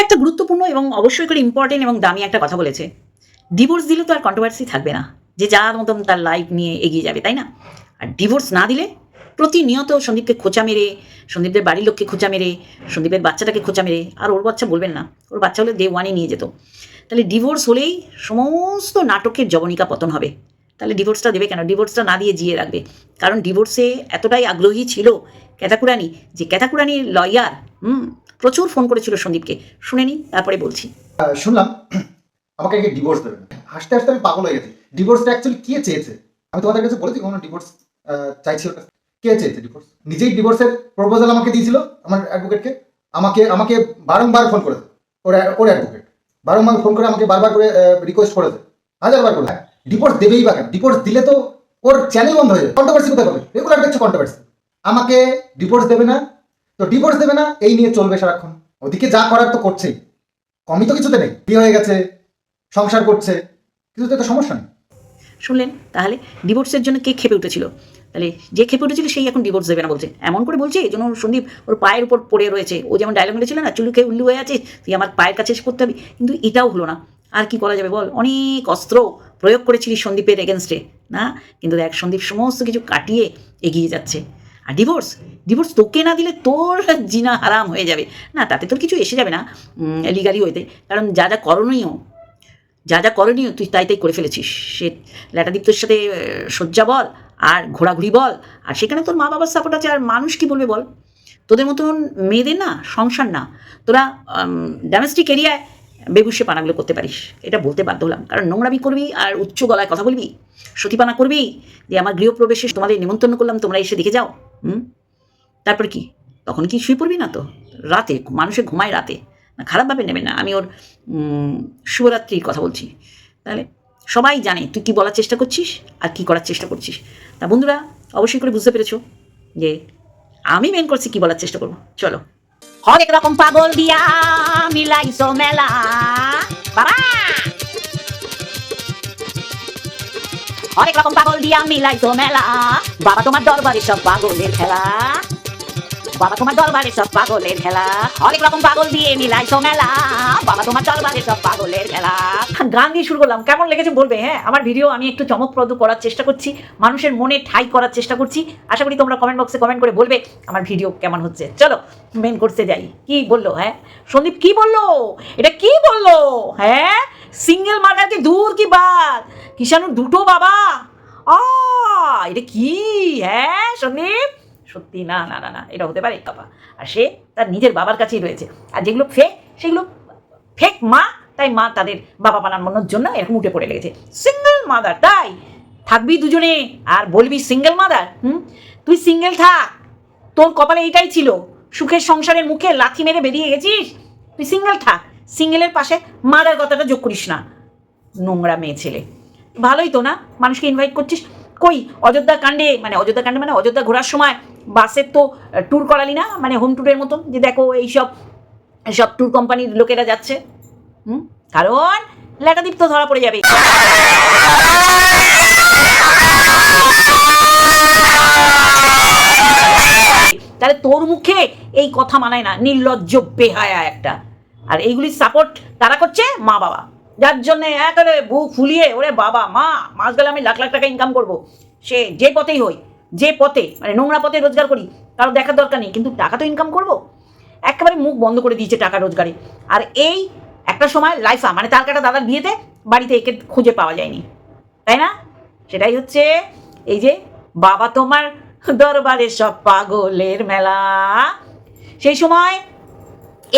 একটা গুরুত্বপূর্ণ এবং অবশ্যই করে ইম্পর্টেন্ট এবং দামি একটা কথা বলেছে। ডিভোর্স দিলে তো আর কন্ট্রোভার্সি থাকবে না, যে যার মতন তার লাইফ নিয়ে এগিয়ে যাবে, তাই না? আর ডিভোর্স না দিলে প্রতিনিয়ত সন্দীপকে খোঁচা মেরে সন্দীপদের বাড়ির লোককে খোঁচা মেরে, সন্দীপের বাচ্চাটাকে খোঁচা মেরে, আর ওর বাচ্চা বলবেন না, ওর বাচ্চা হলে ডে ওয়ানে নিয়ে যেত। তাহলে ডিভোর্স হলেই সমস্ত নাটকের জবনিকা পতন হবে। তাহলে ডিভোর্সটা দেবে কেন? ডিভোর্সটা না দিয়ে জিয়ে রাখবে। কারণ ডিভোর্সে এতটাই আগ্রহী ছিল ক্যাথাকুরানি, যে ক্যাতাকুরানির লয়ার হুম প্রচুর ফোন করেছিল সন্দীপকে। শুনে নি তারপরে বলছি। শুনলাম, আমাকে আগে ডিভোর্স দেবেন। হাসতে হাসতে আমি পাগল হয়ে গেছি। ডিভোর্সটা অ্যাকচুয়ালি কে চেয়েছে? আমি তোমাদের কাছে বলেছি কোনো ডিভোর্স চাইছি ওটা কে চেয়েছে ডিভোর্স নিজেই ডিভোর্সের প্রপোজাল আমাকে দিয়েছিল, আমার অ্যাডভোকেটকে আমাকে আমাকে বারংবার ফোন করেছে। ওর ওর অ্যাডভোকেট বারংবার ফোন করে আমাকে বারবার করে রিকোয়েস্ট করেছে। হাজারবার করে। ডিভোর্স দেবেই বা কেন? ডিভোর্স দিলে তো ওর চ্যানেল বন্ধ হয়ে যাবে। কন্ট্রোভার্সি কোথায় পাবে? রেগুলার দেখছ কন্ট্রোভার্সি আমাকে ডিভোর্স দেবে না তো ডিভোর্স দেবে না, এই নিয়ে চলবে সারাক্ষণ। ওদিকে যা করার তো করছেই কমই তো কিছুতে নেই। বিয়ে হয়ে গেছে, সংসার করছে, কিছুতে তো সমস্যা নেই। শুনলেন, তাহলে ডিভোর্সের জন্য কে খেপে উঠেছিল? তাহলে যে খেপে উঠেছিল, সেই এখন ডিভোর্স দেবে না বলছে। এমন করে বলছে, এই জন্য সন্দীপ ওর পায়ের উপর পড়ে রয়েছে। ও যেমন ডায়লগ মেরেছিল না, চুলু খেয়ে উল্লু হয়ে আছে, তুই আমার পায়ের কাছে এসে করতে হবে। কিন্তু এটাও হলো না। আর কি করা যাবে বল? অনেক অস্ত্র প্রয়োগ করেছিলি সন্দীপের এগেনস্টে না? কিন্তু দেখ, সন্দীপ সমস্ত কিছু কাটিয়ে এগিয়ে যাচ্ছে। আর ডিভোর্স ডিভোর্স তোকে না দিলে তোর জিনা হারাম হয়ে যাবে। না, তাতে তোর কিছু এসে যাবে না লিগালি হইতে। কারণ যা যা করণীয়, যা যা করণীয় তুই তাই তাই করে ফেলেছিস। সে ল্যাটাদীপ্তর সাথে শয্যা বল আর ঘোরাঘুরি বল। আর সেখানে তোর মা বাবার সাপোর্ট আছে। আর মানুষ কি বলবে বল? তোদের মতন মেয়েদের না, সংসার না। তোরা ডোমেস্টিক এরিয়ায় বেগুসে পানাগুলো করতে পারিস। এটা বলতে বাধ্য হলাম। কারণ নোংরামি করবি আর উচ্চ গলায় কথা বলবি, সতীপানা করবি, যে আমার গৃহপ্রবেশে তোমাদের নিমন্ত্রণ করলাম, তোমরা এসে দেখে যাও। হুম? তারপর কি? তখন কি শুয়ে পড়বি না তো? রাতে মানুষে ঘুমায় রাতে। না, খারাপভাবে নেবে না। আমি ওর শুভরাত্রির কথা বলছি। তাহলে সবাই জানে তুই কি বলার চেষ্টা করছিস আর কি করার চেষ্টা করছিস। তা বন্ধুরা, অবশ্যই করে বুঝতে পেরেছ যে আমি মেন করছি কি বলার চেষ্টা করব। চলো। হরেক রকম পাগল দিয়া মিলাইছো মেলা। বাবা! অনেক রকম পাগল দিয়া মিলাইছো মেলা। বাবা, তোমার দরবারে সব পাগলের খেলা। বাবা তোমার দরবারে সব পাগলের খেলা। অনেক রকম পাগল দিয়ে মিলাইছো মেলা। বাবা তোমার দরবারে সব পাগলের খেলা। গান দিয়ে শুরু করলাম। কেমন লেগেছে বলবে হ্যাঁ? আমার ভিডিও আমি একটু চমকপ্রদ করার চেষ্টা করছি। মানুষের মনে ঠাই করার চেষ্টা করছি। আশা করি তোমরা কমেন্ট বক্সে কমেন্ট করে বলবে আমার ভিডিও কেমন হচ্ছে। চলো মেন করতে যাই। কি বলল হ্যাঁ? সন্দীপ কি বলল? এটা কি বলল? হ্যাঁ? সিঙ্গেল মার্কারকে দূর কি বাদ? কিষাণুর দুটো বাবা? আ, এটা কি? হ্যাঁ সন্দীপ? সত্যি, না না না না, এটা হতে পারে বাবা আর সে তার নিজের বাবার কাছেই রয়েছে। আর যেগুলো ফেক সেগুলো ফেক মা, তাই মা তাদের বাবা বানানোর জন্য এরকম উঠে পড়ে লেগেছে সিঙ্গেল মাদার তাই থাকবি দুজনে, আর বলবি সিঙ্গেল মাদার হুম? তুই সিঙ্গেল থাক। তোর কপালে এটাই ছিল। সুখের সংসারের মুখে লাথি মেরে বেরিয়ে গেছিস? তুই সিঙ্গেল থাক। সিঙ্গেলের পাশে মাদার কথাটা যোগ করিস না, নোংরা মেয়ে ছেলে। ভালোই তো না? মানুষকে ইনভাইট করছিস? কই? অযোধ্যা কাণ্ডে মানে অযোধ্যা কাণ্ডে মানে অযোধ্যা ঘোরার সময় বাসের তো ট্যুর করালি না মানে হোম ট্যুরের মতন, যে দেখো এইসব সব ট্যুর কোম্পানির লোকেরা যাচ্ছে। হুম? কারণ লেটাদীপ তো ধরা পড়ে যাবে। তাহলে তোর মুখে এই কথা মানায় না, নির্লজ্জ, বেহায়া একটা। আর এইগুলির সাপোর্ট তারা করছে? মা বাবা। যার জন্য একেবারে বুক ফুলিয়ে, ওরে বাবা, মা, মাস গেলে আমি লাখ লাখ টাকা ইনকাম করব। সে যে পথেই হই যে পথে মানে নোংরা পথে রোজগার করি, কারও দেখার দরকার নেই, কিন্তু টাকা তো ইনকাম করব? একেবারে মুখ বন্ধ করে দিয়েছে টাকা রোজগারে। আর এই একটা সময় লাইফা মানে তার কাটা দাদার বিয়েতে বাড়িতে একে খুঁজে পাওয়া যায়নি। তাই না? সেটাই হচ্ছে এই যে বাবা তোমার দরবারে সব পাগলের মেলা। সেই সময়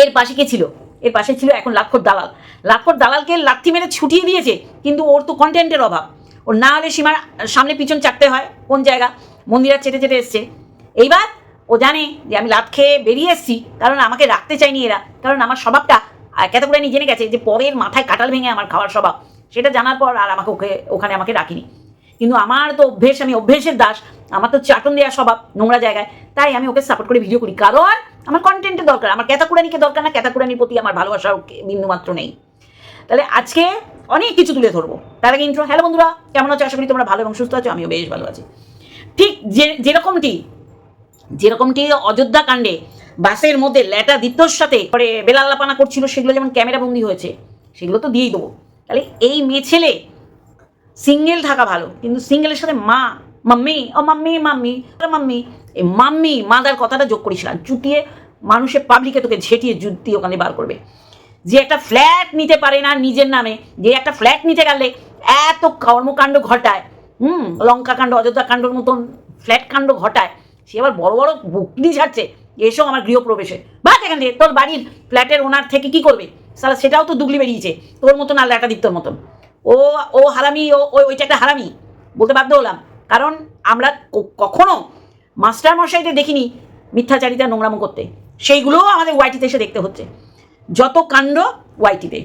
এর পাশে কে ছিল? এর পাশে ছিল এখন লাক্ষর দালাল। লাক্ষর দালালকে লাথি মেরে ছুটিয়ে দিয়েছে, কিন্তু ওর তো কন্টেন্টের অভাব। ওর না হলে সীমার সামনে পিছন চাটতে হয়, কোন জায়গা? মন্দিরা চেটে চেটে এসছে। এইবার ও জানে যে আমি লাত খেয়ে বেরিয়ে এসেছি, কারণ আমাকে রাখতে চাইনি এরা, কারণ আমার স্বভাবটা কেত করে জেনে গেছে যে পরের মাথায় কাটাল ভেঙে আমার খাওয়ার স্বভাব। সেটা জানার পর আর আমাকে ওকে, ওখানে আমাকে রাখিনি। কিন্তু আমার তো অভ্যেস, আমি অভ্যেসের দাস, আমার তো চাটন দেওয়া স্বভাব নোংরা জায়গায়। তাই আমি ওকে সাপোর্ট করে ভিডিও করি, কারণ আমার কন্টেন্টের দরকার, আমার ক্যাতাকুরানিকে দরকার না ক্যাতাকুরানির প্রতি আমার ভালোবাসা বিন্দুমাত্র নেই। তাহলে আজকে অনেক কিছু তুলে ধরবো। তার আগে ইন্ট্রো হ্যালো বন্ধুরা, কেমন আছো? আশা করি তোমরা ভালো এবং সুস্থ আছো, আমিও বেশ ভালো আছি। ঠিক যে, যেরকমটি যেরকমটি অযোধ্যা কাণ্ডে বাসের মধ্যে ল্যাটা দিত্যর সাথে পরে বেলাল্লাপানা করছিল, সেগুলো যেমন ক্যামেরা বন্দি হয়েছে, সেগুলো তো দিয়েই দেবো। তাহলে এই মেয়ে ছেলে সিঙ্গেল থাকা ভালো, কিন্তু সিঙ্গেলের সাথে মা, মাম্মি, ও মাম্মি মাম্মি মাম্মি, এই মাম্মি, মাদার কথাটা যোগ করেছিলাম চুটিয়ে মানুষের পাবলিকে তোকে ঝেঁটিয়ে জুতি ওখানে বার করবে। যে একটা ফ্ল্যাট নিতে পারে না নিজের নামে, যে একটা ফ্ল্যাট নিতে গেলে এত কর্মকাণ্ড ঘটায় হুম। লঙ্কা কাণ্ড, অযোধ্যা কাণ্ডর মতন ফ্ল্যাট কাণ্ড ঘটায়, সে আবার বড় বড় বুকনি ছাড়ছে এসো আমার গৃহপ্রবেশে। বা এখান থেকে, তোর বাড়ির ফ্ল্যাটের ওনার থেকে কি করবে? সালা সেটাও তো দুগলি বেরিয়েছে, তোর মতন আর ল্যাটা দীপ্তর মতন। ও ও হারামি, ও ওই ওইটা একটা হারামি, বলতে বাধ্য হলাম। কারণ আমরা কখনো মাস্টার মশাইদের দেখিনি মিথ্যাচারিতা নোংরামো করতে। সেইগুলোও আমাদের ওয়াইটিতে এসে দেখতে হচ্ছে। যত কাণ্ড ওয়াইটিতে।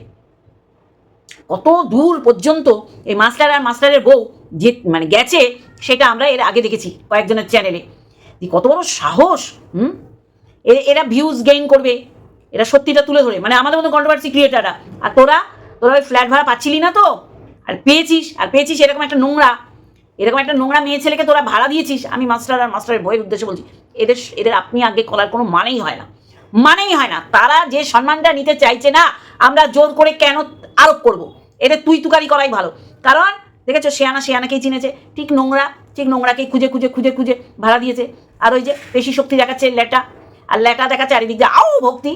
কত দূর পর্যন্ত এই মাস্টার আর মাস্টারের বউ যে মানে গেছে, সেটা আমরা এর আগে দেখেছি কয়েকজনের চ্যানেলে কত বড় সাহস, হুম? এরা ভিউজ গেইন করবে, এরা সত্যিটা তুলে ধরে। মানে আমাদের মতো কন্ট্রোভার্সি ক্রিয়েটাররা আর তোরা তোরা ওই ফ্ল্যাট ভাড়া পাচ্ছিলি না তো? আর পেয়েছিস আর পেয়েছিস এরকম একটা নোংরা, এরকম একটা নোংরা মেয়ে ছেলেকে তোরা ভাড়া দিয়েছিস? আমি মাস্টার আর মাস্টারের বইয়ের উদ্দেশ্যে বলছি, এদের এদের আপনি আগে করার কোনো মানেই হয় না। মানেই হয় না। তারা যে সম্মানটা নিতে চাইছে না, আমরা জোর করে কেন আরোপ করব? এদের তুই তুকারি করাই ভালো। কারণ দেখেছ? শেয়ানা, শেয়ানাকেই চিনেছে। ঠিক নোংরা, ঠিক নোংরাকেই খুঁজে খুঁজে খুঁজে খুঁজে ভাড়া দিয়েছে। আর ওই যে পেশি শক্তি দেখাচ্ছে ল্যাটা। আর ল্যাটা দেখাচ্ছে চারিদিক দিয়ে আও ভক্তি!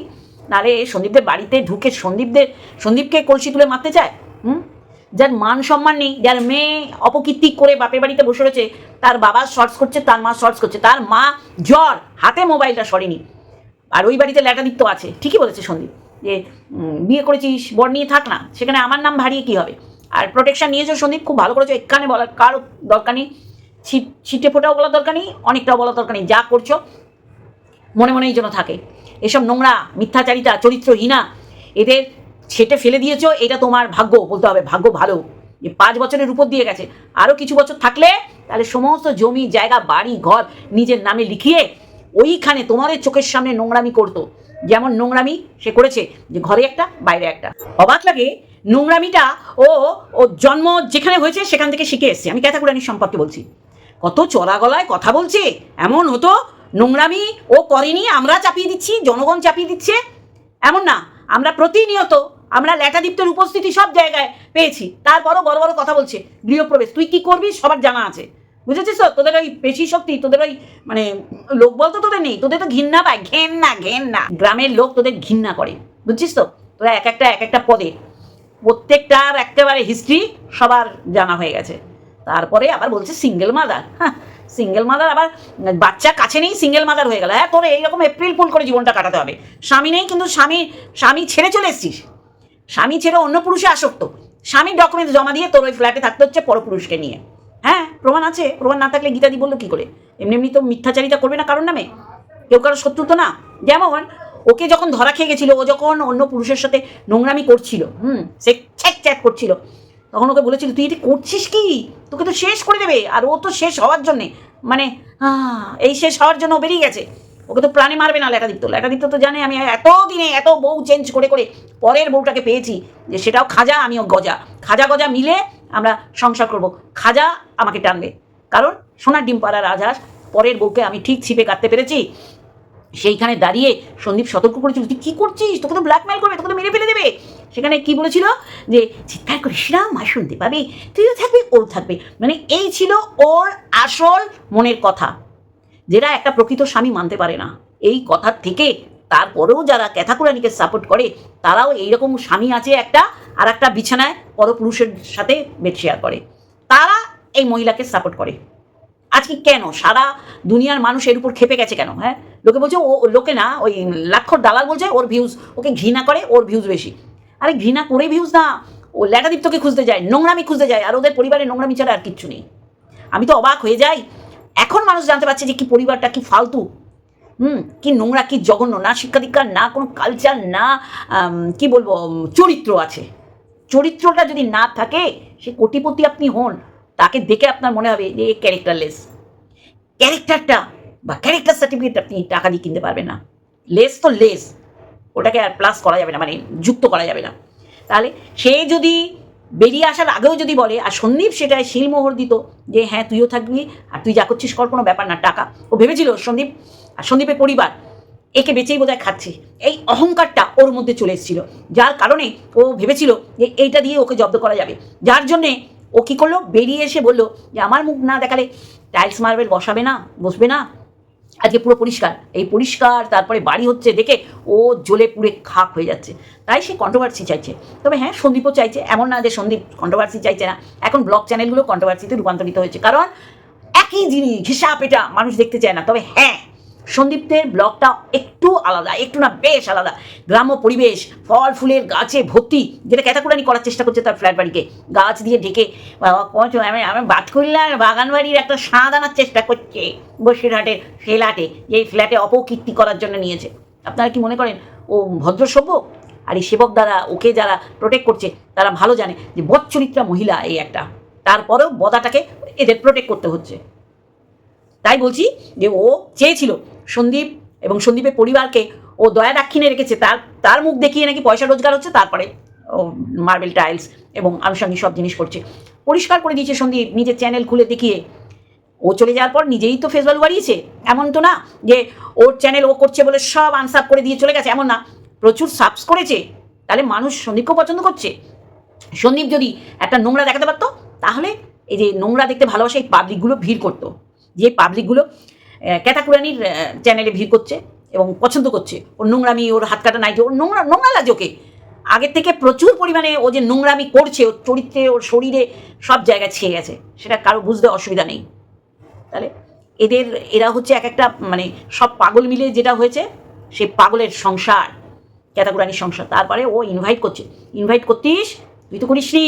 নারে, সন্দীপদের বাড়িতে ঢুকে সন্দীপদের, সন্দীপকে কলসি তুলে মারতে চায়? হুম? যার মান সম্মান নেই, যার মেয়ে অপকীর্তি করে বাপের বাড়িতে বসে রয়েছে, তার বাবা শর্টস করছে, তার মা শর্টস করছে, তার মা জ্বর, হাতে মোবাইলটা সরেনি। আর ওই বাড়িতে ল্যাটাদিত্য আছে। ঠিকই বলেছে সন্দীপ যে বিয়ে করেছিস, বর নিয়ে থাক না। সেখানে আমার নাম ভারিয়ে কী হবে? আর প্রোটেকশন নিয়েছো সন্দীপ, খুব ভালো করেছ। এখানে বলার কারও দরকার নেই। ছিট ফোটাও বলার দরকার নেই, অনেকটাও বলার দরকার নেই। যা করছ, মনে মনেই যেন থাকে। এসব নোংরা, মিথ্যাচারিতা চরিত্রহীনা এদের ছেটে ফেলে দিয়েছ, এটা তোমার ভাগ্য, বলতে হবে ভাগ্য ভালো। যে পাঁচ বছরের উপর দিয়ে গেছে। আরও কিছু বছর থাকলে তাহলে সমস্ত জমি, জায়গা, বাড়ি, ঘর নিজের নামে লিখিয়ে ওইখানে তোমাদের চোখের সামনে নোংরামি করতো। যেমন নোংরামি সে করেছে যে ঘরে একটা, বাইরে একটা। অবাক লাগে, নোংরামিটা ও ও জন্ম যেখানে হয়েছে সেখান থেকে শিখে এসছে। আমি ক্যাথাকুরানির সম্পর্কে বলছি। কত চড়া গলায় কথা বলছে, এমন হতো, নোংরামি ও করেনি, আমরা চাপিয়ে দিচ্ছি, জনগণ চাপিয়ে দিচ্ছে। এমন না, আমরা প্রতিনিয়ত, আমরা ল্যাটাদীপ্তের উপস্থিতি সব জায়গায় পেয়েছি। তারপরও বড় বড় কথা বলছে, গৃহপ্রবেশ। তুই কি করবি? সবার জানা আছে। বুঝেছিস তো? তোদের ওই পেশি শক্তি, তোদের ওই মানে লোক বলতো তোদের নেই, তোদের তো ঘৃণা পায়, ঘেন্না ঘেন্না। গ্রামের লোক তোদের ঘৃণা করে, বুঝছিস তো? তোরা এক একটা এক একটা পদে, প্রত্যেকটার একেবারে হিস্ট্রি সবার জানা হয়ে গেছে। তারপরে আবার বলছে সিঙ্গেল মাদার হ্যাঁ সিঙ্গেল মাদার আবার বাচ্চা কাছে নেই সিঙ্গেল মাদার হয়ে গেল। হ্যাঁ তোর এইরকম এপ্রিল ফুল করে জীবনটা কাটাতে হবে। স্বামী নেই, কিন্তু স্বামী স্বামী ছেড়ে চলে এসছিস। স্বামী ছেড়ে অন্য পুরুষে আসক্ত। স্বামীর ডকুমেন্ট জমা দিয়ে তোর ওই ফ্ল্যাটে থাকতে হচ্ছে পরপুরুষকে নিয়ে। হ্যাঁ প্রমাণ আছে। প্রমাণ না থাকলে গীতাদি বলল কি করে? এমনি এমনি তো মিথ্যাচারিতা করবে না কারোর নামে। কেউ কারও শত্রু তো না। যেমন, ওকে যখন ধরা খেয়ে গেছিল, ও যখন অন্য পুরুষের সাথে নোংরামি করছিল, হুম, সে চ্যাক চ্যাক করছিল, তখন ওকে বলেছিল, তুই এটা করছিস কি? তোকে তো শেষ করে দেবে। আর ও তো শেষ হওয়ার জন্যে। মানে এই শেষ হওয়ার জন্য বেরিয়ে গেছে। ওকে তো প্রাণে মারবে না লেখাদিত্য। লেখাদিত্য তো জানে, আমি এত দিনে এত বউ চেঞ্জ করে করে পরের বউটাকে পেয়েছি যে সেটাও খাজা, আমিও গজা। খাজা গজা মিলে আমরা সংসার করব। খাজা আমাকে টানবে। কারণ সোনার ডিম পাড়া রাজহাঁস পরের বউকে আমি ঠিক ছিপে কাটতে পেরেছি। সেইখানে দাঁড়িয়ে সন্দীপ সতর্ক করেছিল তুই কী করছিস? তোকে তো ব্ল্যাকমেল করবে, তোকে তো মেরে ফেলে দেবে। সেখানে কি বলেছিল? যে, চিৎকার করিস না মা শুনতে পাবে? তুইও থাকবি ও থাকবে। মানে এই ছিল ওর আসল মনের কথা। যেটা একটা প্রকৃত স্বামী মানতে পারে না। এই কথার থেকে তারপরেও যারা ক্যাথাকুরানিকে সাপোর্ট করে, তারাও এইরকম স্বামী আছে একটা, আর একটা বিছানায় পরপুরুষের সাথে বেড শেয়ার করে। তারা এই মহিলাকে সাপোর্ট করে। আজকে কেন? সারা দুনিয়ার মানুষ এর উপর খেপে গেছে কেন? হ্যাঁ? লোকে বলছে, ও লোকে না, ওই লাক্ষর দালাল বলছে, ওর ভিউজ ওকে ঘৃণা করে, ওর ভিউজ বেশি। আরে ঘৃণা করে ভিউজ না, ও ল্যাটাদীপ্তকে খুঁজতে যায়, নোংরামি খুঁজতে যায়, আর ওদের পরিবারে নোংরামি ছাড়া আর কিচ্ছু নেই। আমি তো অবাক হয়ে যাই। এখন মানুষ জানতে পারছে যে কি পরিবারটা কি ফালতু। হুম, কি নোংরা, কি জঘন্য, না শিক্ষা দীক্ষা না কোনো কালচার না কি বলব চরিত্র আছে। চরিত্রটা যদি না থাকে, সে কোটিপতি আপনি হন, তাকে দেখে আপনার মনে হবে যে ক্যারেক্টারলেস ক্যারেক্টারটা বা ক্যারেক্টার সার্টিফিকেট আপনি টাকা দিয়ে কিনতে পারবেন না। লেস তো লেস ওটাকে আর প্লাস করা যাবে না মানে যুক্ত করা যাবে না। তাহলে সে যদি বেরিয়ে আসার আগেও যদি বলে, আর সন্দীপ সেটায় শিলমোহর দিত যে হ্যাঁ তুইও থাকবি, আর তুই যা করছিস কর, কোনো ব্যাপার না, টাকা। ও ভেবেছিল সন্দীপ, আর সন্দীপের পরিবার, একে বেঁচেই বোধহয় খাচ্ছে। এই অহংকারটা ওর মধ্যে চলে এসেছিল, যার কারণে ও ভেবেছিল যে, এইটা দিয়ে ওকে জব্দ করা যাবে। যার জন্যে ও কী করল? বেরিয়ে এসে বলল যে, আমার মুখ না দেখালে টাইলস মার্বেল বসাবে না, বসবে না। আজকে পুরো পরিষ্কার। এই পরিষ্কার, তারপরে বাড়ি হচ্ছে দেখে ও জ্বলে পুড়ে খাক হয়ে যাচ্ছে। তাই সে কন্ট্রোভার্সি চাইছে। তবে হ্যাঁ সন্দীপও চাইছে। এমন না যে সন্দীপ কন্ট্রোভার্সি চাইছে না। এখন ব্লগ চ্যানেলগুলো কন্ট্রোভার্সিতে রূপান্তরিত হয়েছে। কারণ একই জিনিস, হিসাব এটা। মানুষ দেখতে চায় না। তবে হ্যাঁ সন্দীপদের ব্লগটা একটু আলাদা, একটু না বেশ আলাদা। গ্রাম্য পরিবেশ, ফল, ফুলের গাছে ভর্তি, যেটা ক্যাতাকুরানি করার চেষ্টা করছে তার ফ্ল্যাট বাড়িকে। গাছ দিয়ে ঢেকে আমি আমি করলাম বাগান বাড়ির একটা সাঁদ আনার চেষ্টা করছে বসিরহাটের ফ্ল্যাটে যে ফ্ল্যাটে অপকীর্তি করার জন্য নিয়েছে। আপনারা কি মনে করেন, ও ভদ্র সভ্য? আর এই সেবক দ্বারা, ওকে যারা প্রোটেক্ট করছে, তারা ভালো জানে যে বচ্চরিত্রা মহিলা এই একটা। তারপরেও বদাটাকে এদের প্রোটেক্ট করতে হচ্ছে। তাই বলছি যে ও চেয়েছিল সন্দীপ এবং সন্দীপের পরিবারকে ও দয়া দাক্ষিণে রেখেছে। তার তার মুখ দেখিয়ে নাকি পয়সা রোজগার হচ্ছে, তারপরে ও মার্বেল টাইলস এবং আনুষঙ্গিক সব জিনিস করছে। পরিষ্কার করে দিয়েছে সন্দীপ, নিজের চ্যানেল খুলে দেখিয়ে। ও চলে যাওয়ার পর নিজেই তো ফেস ভ্যালু বাড়িয়েছে। এমন তো না যে ওর চ্যানেল ও করছে বলে সব আনসাপ করে দিয়ে চলে গেছে, এমন না। প্রচুর সাবস করেছে। তাহলে মানুষ সন্দীপকেও পছন্দ করছে। সন্দীপ যদি একটা নোংরা দেখাতে পারতো, তাহলে এই যে নোংরা দেখতে ভালোবাসে এই পাবলিকগুলো ভিড় করতো। যে পাবলিকগুলো ক্যাতাকুরানির চ্যানেলে ভিড় করছে এবং পছন্দ করছে। ওর নোংরামি, ওর হাত কাটা নাইটি ওর নোংরা নোংরা লাগে ওকে। আগের থেকে প্রচুর পরিমাণে ও যে নোংরামি করছে, ওর চরিত্রে, ওর শরীরে সব জায়গায় ছেয়ে গেছে। সেটা কারও বুঝতে অসুবিধা নেই। তাহলে এদের, এরা হচ্ছে এক একটা মানে সব পাগল মিলে যেটা হয়েছে, সে পাগলের সংসার ক্যাতাকুরানির সংসার। তারপরে ও ইনভাইট করছে। ইনভাইট করতিস? তুই তো করিস নি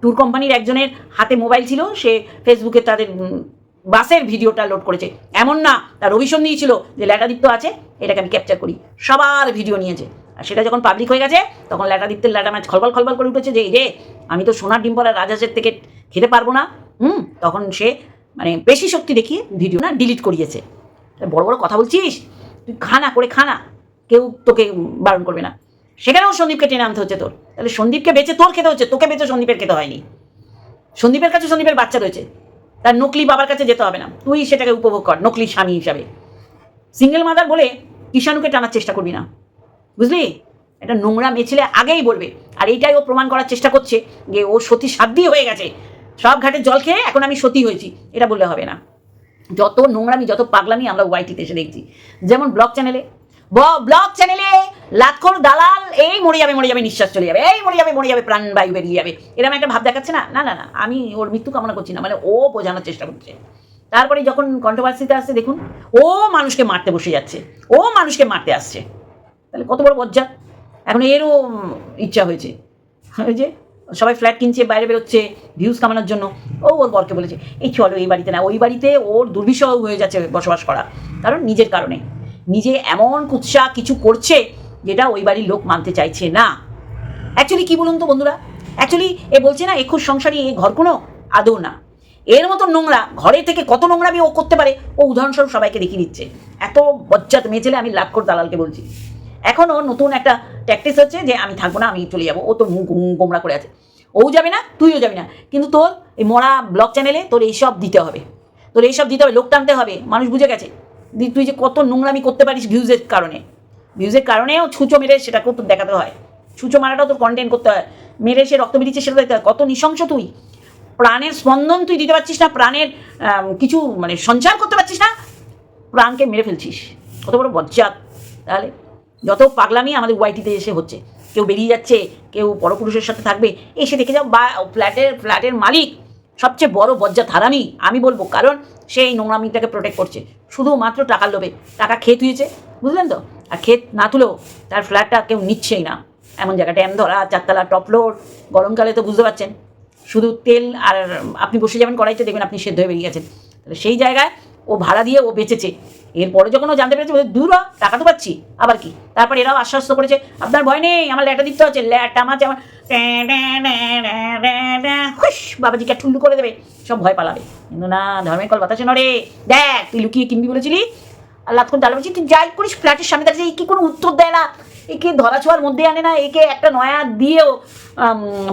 ট্যুর কোম্পানির একজনের হাতে মোবাইল ছিল, সে ফেসবুকে তাদের বাসের ভিডিওটা লোড করেছে। এমন না, তার অভিশন দিয়েছিল যে ল্যাটাদিত্য আছে, এটাকে আমি ক্যাপচার করি। সবার ভিডিও নিয়েছে। আর সেটা যখন পাবলিক হয়ে গেছে, তখন ল্যাটাদিত্যের ল্যাটা ম্যাচ খলবল খলবল করে উঠেছে যে, এই আমি তো সোনার ডিম পরা রাজহাঁসের থেকে খেতে পারব না। হুম, তখন সে মানে বেশি শক্তি দেখিয়ে ভিডিও না ডিলিট করিয়েছে বড় বড় কথা বলছিস? তুই খানা করে খানা, কেউ তোকে বারণ করবে না। সেখানেও সন্দীপকে টেনে আনতে হচ্ছে তোর। তাহলে সন্দীপকে বেঁচে তোর খেতে হচ্ছে, তোকে বেঁচে সন্দীপের খেতে হয়নি। সন্দীপের কাছে সন্দীপের বাচ্চা রয়েছে। তার নকলি বাবার কাছে যেতে হবে না। তুই সেটাকে উপভোগ কর, নকলি স্বামী হিসাবে। সিঙ্গেল মাদার বলে কিষাণুকে টানার চেষ্টা করবি না। বুঝলি? এটা নোংরা মেয়ে ছেলে আগেই বলবে। আর এইটাই ও প্রমাণ করার চেষ্টা করছে যে ও সতী সাধ্যি হয়ে গেছে। সব ঘাটে জল খেয়ে এখন আমি সতী হয়েছি, এটা বললে হবে না। যত নোংরামি, যত পাগলামি আমরা ওয়াইটিতে এসে দেখছি। যেমন ব্লগ চ্যানেলে ব্লগ চ্যানেলে লাক্ষর দালাল, এই মরে যাবে মরে যাবে, নিঃশ্বাস চলে যাবে, এই মরে যাবে মরে যাবে, প্রাণ বায়ু বেরিয়ে যাবে। এরকম একটা ভাব দেখাচ্ছে না? না না না, আমি ওর মৃত্যু কামনা করছি না মানে ও বোঝানোর চেষ্টা করছে। তারপরে যখন কন্ট্রোভার্সিতে আসছে, দেখুন, ও মানুষকে মারতে বসে যাচ্ছে, ও মানুষকে মারতে আসছে। তাহলে কত বড় বজ্জা এখন এরও ইচ্ছা হয়েছে। যে সবাই ফ্ল্যাট কিনছে, বাইরে বেরোচ্ছে ভিউজ কামানোর জন্য। ও ওর বরকে বলেছে, এই চলো এই বাড়িতে না। ওই বাড়িতে ওর দুর্বিষহ হয়ে যাচ্ছে বসবাস করা, কারণ নিজের কারণে। নিজে এমন কুৎসা কিছু করছে যেটা ওই বাড়ির লোক মানতে চাইছে না। অ্যাকচুয়ালি কি বলুন তো বন্ধুরা? অ্যাকচুয়ালি এ বলছে না একুশ সংসারী এই ঘর কোনো আদৌ না। এর মতো নোংরা, ঘরে থেকে কত নোংরা নোংরামি ও করতে পারে, ও উদাহরণস্বরূপ সবাইকে দেখিয়ে দিচ্ছে। এত বজ্জাত মেয়ে ছেলে আমি লাভ দালালকে বলছি। এখনও নতুন একটা ট্যাকটিস হচ্ছে যে আমি থাকব না, আমি চলে যাব। ও তো মুখ গোমরা করে আছে। ও যাবে না, তুইও যাবি না। কিন্তু তোর এই মরা ব্লগ চ্যানেলে তোর এইসব দিতে হবে। তোর এইসব দিতে হবে, লোক টানতে হবে। মানুষ বুঝে গেছে। তুই যে কত নোংরামি করতে পারিস ভিউজের কারণে। ভিউজের কারণেও ছুঁচো মেরে সেটাকেও তোর দেখাতে হয়। ছুঁচো মারাটাও তোর কন্টেন্ট করতে হয়। মেরে সে রক্ত বেরিয়েছে সেটা দেখতে হয়। কত নৃশংস তুই। প্রাণের স্পন্দন তুই দিতে পারছিস না, প্রাণের কিছু মানে সঞ্চার করতে পারছিস না, প্রাণকে মেরে ফেলছিস। কত বড় বজ্জাত। তাহলে যত পাগলামি আমাদের ওয়াইটিতে এসে হচ্ছে, কেউ বেরিয়ে যাচ্ছে, কেউ পরপুরুষের সাথে থাকবে, এসে দেখে যাও, বা ফ্ল্যাটের ফ্ল্যাটের মালিক সবচেয়ে বড় বজ্জাত হারামি, আমি বলব। কারণ সে এই নোংরামিটাকে প্রোটেক্ট করছে। শুধুমাত্র টাকার লোভে। টাকা খেয়ে তুইছে বুঝলেন তো? আর ক্ষেত না তুলেও তার ফ্ল্যাটটা কেউ নিচ্ছেই না। এমন জায়গা, ড্যাম ধরা, চারতলা টপ ফ্লোর গরমকালে তো বুঝতে পারছেন। শুধু তেল আর, আপনি বসে যাবেন কড়াইতে, দেখবেন আপনি সেদ্ধ হয়ে বেরিয়ে গেছেন। তাহলে সেই জায়গায় ও ভাড়া দিয়ে ও বেঁচেছে। এরপরে যখন ও জানতে পেরেছে দূর টাকা তো পাচ্ছি। আবার কি? তারপর এরাও আশ্বস্ত করেছে, আপনার ভয় নেই, আমার ল্যাটা দিতে হচ্ছে ল্যাটা মাছ আমার হুস বাবাজিকে ঠুল্লু করে দেবে, সব ভয় পালাবে। কিন্তু না, ধর্মের কল বাতাসে নড়ে। দেখ, তুই লুকিয়ে কিনবি বলেছিলি? আর লাক্ষণ তাহলে বলছি তুই যাই করিস, ফ্ল্যাটের সামনে দাঁড়িয়ে কি কোনো উত্তর দেয় না, একে ধরা ছোঁয়ার মধ্যে আনে না, একে একটা নয়া দিয়েও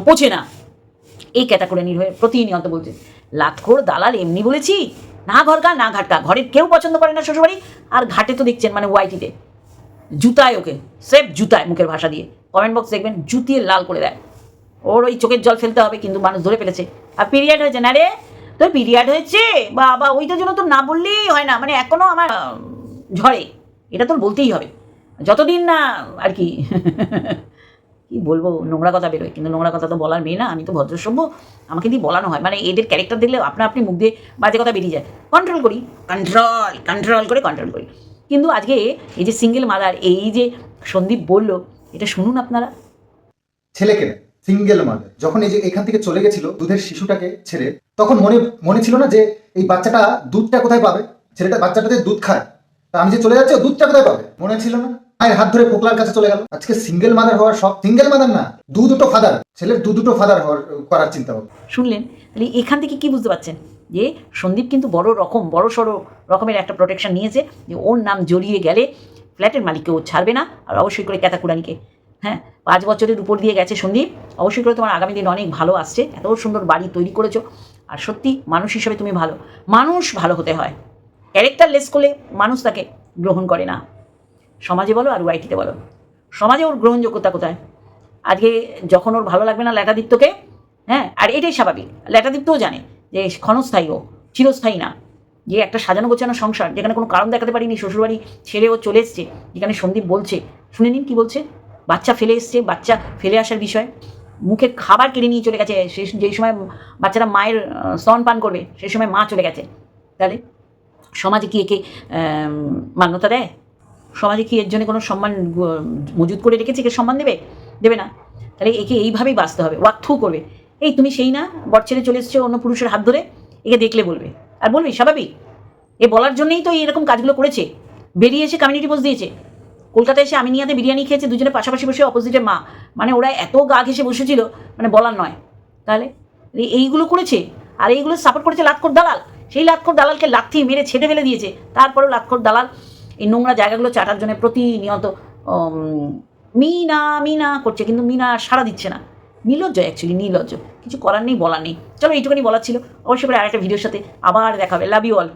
পোছে না। এই ক্যাটা ক্যাটাগরি নির্ভয়ে প্রতিনিয়ত বলছে, লাতখোর দালাল, এমনি বলেছি? না ঘরকা, না ঘাটকা। ঘরের কেউ পছন্দ করে না শ্বশুরবাড়ি, আর ঘাটে তো দেখছেন মানে ওয়াইটিতে। জুতায় ওকে, সেফ জুতায় মুখের ভাষা দিয়ে। কমেন্ট বক্স দেখবেন, জুতিয়ে লাল করে দেয়। ওর ওই চোখের জল ফেলতে হবে, কিন্তু মানুষ ধরে ফেলেছে। আর পিরিয়ড হয়েছে না রে? তোর পিরিয়ড হয়েছে? বাবা, ওইটার জন্য তো না বললেই হয় না। মানে এখনও আমার ঝরে এটা তোর বলতেই হবে। যতদিন না, আর কি। কি বলব, নোংরা কথা বেরোয়। কিন্তু নোংরা কথা তো বলার মেয়ে না, আমি তো ভদ্রসভ্য, আমাকে দিয়ে বলানো হয়। মানে এদের ক্যারেক্টার দেখলে আপনা আপনি মুখ দিয়ে বাজে কথা বেরিয়ে যায়। কন্ট্রোল করি। কন্ট্রোল কন্ট্রোল করে কন্ট্রোল করি। কিন্তু আজকে এই যে সিঙ্গেল মাদার এই যে সন্দীপ বলল, এটা শুনুন আপনারা। ছেলেকে সিঙ্গেল মাদার যখন এই যে এখান থেকে চলে গেছিল দুধের শিশুটাকে ছেড়ে, তখন মনে মনে ছিল না যে এই বাচ্চাটা দুধটা কোথায় পাবে? ছেলেটা বাচ্চাটা যে দুধ খায়। তা আমি যে চলে যাচ্ছি দুধটা কোথায় পাবে? মনে ছিল না? মায়ের হাত ধরে পোকলার কাছে চলে গেল। আজকে সিঙ্গেল মাদার হওয়ার সব সিঙ্গেল মাদার না, দু দুটো ফাদার ছেলের দু দুটো ফাদার হওয়ার করার চিন্তা ভাবনা। শুনলেন? তাহলে এখান থেকে কি বুঝতে পারছেন? যে সন্দীপ কিন্তু বড় রকম, বড় সড়ো রকমের একটা প্রোটেকশন নিয়েছে যে ওর নাম জড়িয়ে গেলে ফ্ল্যাটের মালিককে ও ছাড়বে না, আর অবশ্যই করে ক্যাতাকুড়ানিকে হ্যাঁ পাঁচ বছরের উপর দিয়ে গেছে সন্দীপ। অবশ্যই করে তোমার আগামী দিন অনেক ভালো আসছে। এত সুন্দর বাড়ি তৈরি করেছ। আর সত্যি মানুষ হিসেবে তুমি ভালো। মানুষ ভালো হতে হয়। ক্যারেক্টার লেস করলে মানুষ তাকে গ্রহণ করে না। সমাজে বলো আর ওয়াইটিতে বলো। সমাজে ওর গ্রহণযোগ্যতা কোথায়? আজকে যখন ওর ভালো লাগবে না ল্যাটাদিত্যকে হ্যাঁ আর এটাই স্বাভাবিক। ল্যাটাদিত্যও জানে যে ক্ষণস্থায়ী ও চিরস্থায়ী না। যে একটা সাজানো গোছানো সংসার, যেখানে কোনো কারণ দেখাতে পারিনি, শ্বশুরবাড়ি ছেড়ে ও চলে এসছে, যেখানে সন্দীপ বলছে, শুনে নিন কি বলছে? বাচ্চা ফেলে এসছে, বাচ্চা ফেলে আসার বিষয়। মুখে খাবার কেড়ে নিয়ে চলে গেছে, সে যেই সময় বাচ্চারা মায়ের স্তন পান করবে সেই সময় মা চলে গেছে। তাহলে সমাজে কি একে মান্যতা দেয়? সমাজে কি এর জন্য কোনো সম্মান মজুত করে রেখেছে, কে সম্মান দেবে? দেবে না। তাহলে একে এইভাবেই বাঁচতে হবে। ওয়াক থ্রু করবে। এই তুমি সেই না, বর ছেড়ে চলে এসছো অন্য পুরুষের হাত ধরে, একে দেখলে বলবে। আর বলবি, স্বাভাবিক। এ বলার জন্যই তো এরকম কাজগুলো করেছে। বেরিয়ে এসে কমিউনিটি পোস্ট দিয়েছে। কলকাতায় এসে আমিনিয়াতে বিরিয়ানি খেয়েছে, দুজনে পাশাপাশি বসে অপোজিটের মা। মানে ওরা এত গা ঘেসে বসেছিল মানে বলার নয়। তাহলে এই- এইগুলো করেছে। আর এইগুলো সাপোর্ট করেছে লাতখোর দালাল। সেই লাতখোর দালালকে লাথি মেরে ছেটে ফেলে দিয়েছে। তারপরেও লাতখোর দালাল এই নোংরা জায়গাগুলো চাটার জন্য প্রতিনিয়ত মিনা মিনা করছে, কিন্তু মিনা সাড়া দিচ্ছে না। নির্লজ্জ অ্যাকচুয়ালি নির্লজ্জ। কিছু করার নেই, বলার নেই। চলো এইটুকুনি বলার ছিল। অবশ্যই করে আরেকটা ভিডিওর সাথে আবার দেখাবে লাভ ইউ অল